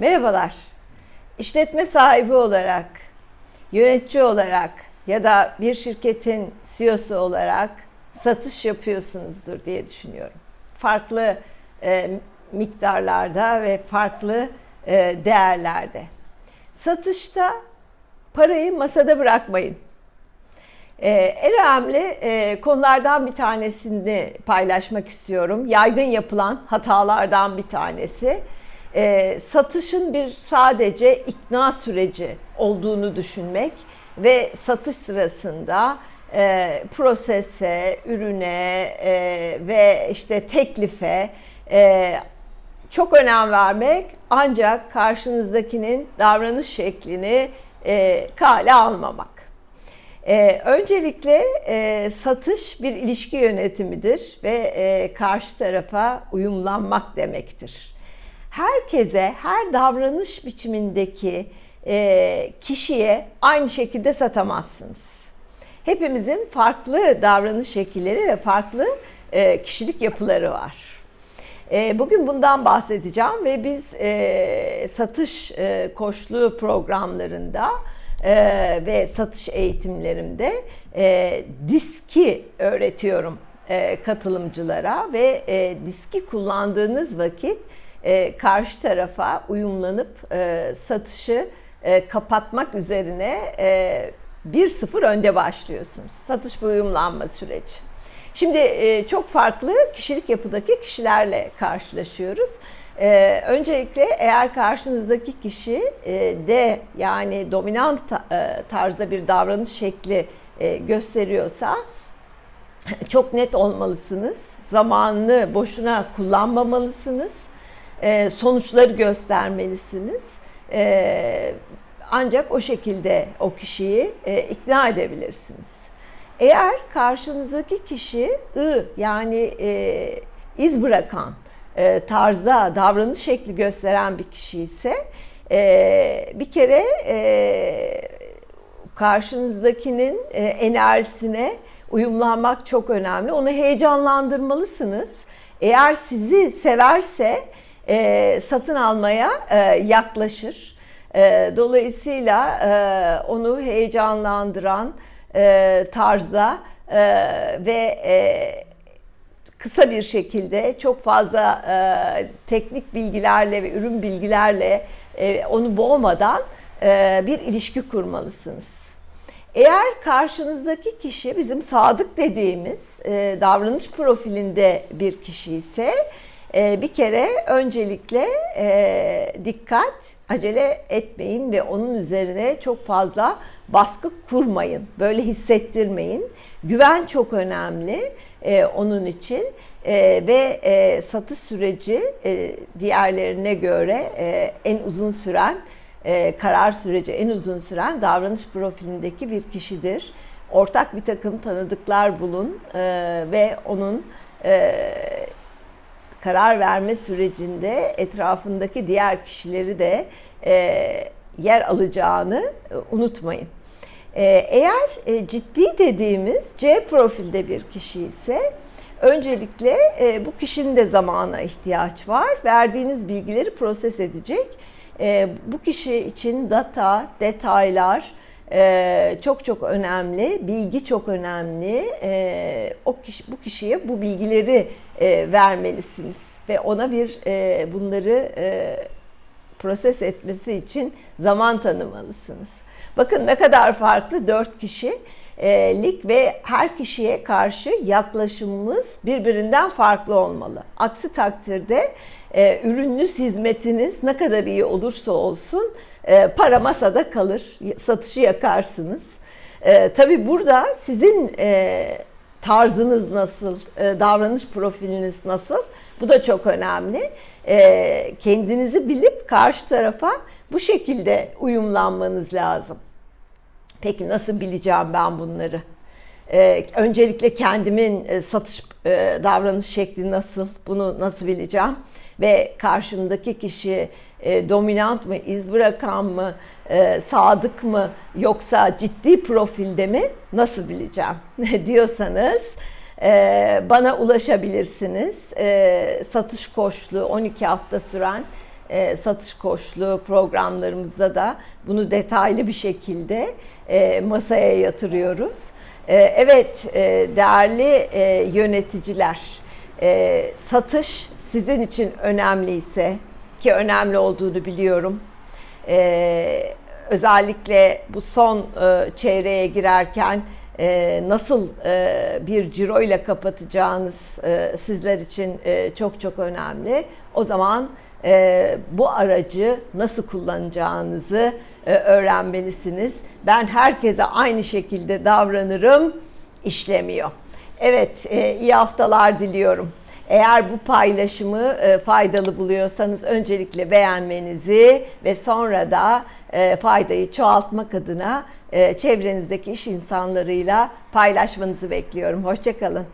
Merhabalar. İşletme sahibi olarak, yönetici olarak ya da bir şirketin CEO'su olarak satış yapıyorsunuzdur diye düşünüyorum. Farklı e, miktarlarda ve farklı e, değerlerde. Satışta parayı masada bırakmayın. Ee, en önemli e, konulardan bir tanesini paylaşmak istiyorum. Yaygın yapılan hatalardan bir tanesi. E, satışın bir sadece ikna süreci olduğunu düşünmek ve satış sırasında e, prosese, ürüne e, ve işte teklife e, çok önem vermek ancak karşınızdakinin davranış şeklini e, kale almamak. Ee, öncelikle e, satış bir ilişki yönetimidir ve e, karşı tarafa uyumlanmak demektir. Herkese, her davranış biçimindeki e, kişiye aynı şekilde satamazsınız. Hepimizin farklı davranış şekilleri ve farklı e, kişilik yapıları var. E, bugün bundan bahsedeceğim ve biz e, satış e, koçluğu programlarında e, ve satış eğitimlerimde e, diski öğretiyorum e, katılımcılara ve e, diski kullandığınız vakit e, karşı tarafa uyumlanıp e, satışı e, kapatmak üzerine e, 1-0 önde başlıyorsunuz. Satış ve uyumlanma süreci. Şimdi e, çok farklı kişilik yapıdaki kişilerle karşılaşıyoruz. Ee, öncelikle eğer karşınızdaki kişi e, de yani dominant e, tarzda bir davranış şekli e, gösteriyorsa çok net olmalısınız. Zamanını boşuna kullanmamalısınız. E, sonuçları göstermelisiniz. E, ancak o şekilde o kişiyi e, ikna edebilirsiniz. Eğer karşınızdaki kişi ı yani e, iz bırakan, e, tarzda davranış şekli gösteren bir kişi ise e, bir kere e, karşınızdakinin e, enerjisine uyumlanmak çok önemli. Onu heyecanlandırmalısınız. Eğer sizi severse e, satın almaya e, yaklaşır. E, dolayısıyla e, onu heyecanlandıran e, tarzda e, ve e, kısa bir şekilde çok fazla e, teknik bilgilerle ve ürün bilgilerle e, onu boğmadan e, bir ilişki kurmalısınız. Eğer karşınızdaki kişi bizim sadık dediğimiz e, davranış profilinde bir kişi ise e, bir kere öncelikle e, dikkat, acele etmeyin ve onun üzerine çok fazla baskı kurmayın. Böyle hissettirmeyin. Güven çok önemli e, onun için e, ve e, satış süreci e, diğerlerine göre e, en uzun süren e, karar süreci en uzun süren davranış profilindeki bir kişidir. Ortak bir takım tanıdıklar bulun e, ve onun e, karar verme sürecinde etrafındaki diğer kişileri de e, yer alacağını e, unutmayın. E, eğer e, ciddi dediğimiz C profilde bir kişi ise öncelikle e, bu kişinin de zamana ihtiyaç var. Verdiğiniz bilgileri proses edecek. E, bu kişi için data, detaylar, ee, çok çok önemli, bilgi çok önemli. Ee, o kişi, bu kişiye bu bilgileri e, vermelisiniz ve ona bir e, bunları e, proses etmesi için zaman tanımalısınız. Bakın ne kadar farklı dört kişilik ve her kişiye karşı yaklaşımımız birbirinden farklı olmalı. Aksi takdirde e, ürününüz, hizmetiniz ne kadar iyi olursa olsun e, para masada kalır, satışı yakarsınız. E, tabii burada sizin e, tarzınız nasıl, e, davranış profiliniz nasıl? Bu da çok önemli. E, kendinizi bilip karşı tarafa bu şekilde uyumlanmanız lazım. Peki nasıl bileceğim ben bunları? Ee, öncelikle kendimin e, satış e, davranış şekli nasıl, bunu nasıl bileceğim? Ve karşımdaki kişi e, dominant mı, iz bırakan mı, e, sadık mı yoksa ciddi profilde mi nasıl bileceğim diyorsanız e, bana ulaşabilirsiniz. E, satış koçluğu 12 hafta süren e, satış koçluğu programlarımızda da bunu detaylı bir şekilde e, masaya yatırıyoruz. E, evet e, değerli e, yöneticiler, e, satış sizin için önemliyse ki önemli olduğunu biliyorum. E, özellikle bu son e, çeyreğe girerken e, nasıl e, bir ciro ile kapatacağınız e, sizler için e, çok çok önemli. O zaman e, bu aracı nasıl kullanacağınızı e, öğrenmelisiniz. Ben herkese aynı şekilde davranırım, işlemiyor. Evet, e, iyi haftalar diliyorum. Eğer bu paylaşımı e, faydalı buluyorsanız öncelikle beğenmenizi ve sonra da e, faydayı çoğaltmak adına e, çevrenizdeki iş insanlarıyla paylaşmanızı bekliyorum. Hoşçakalın.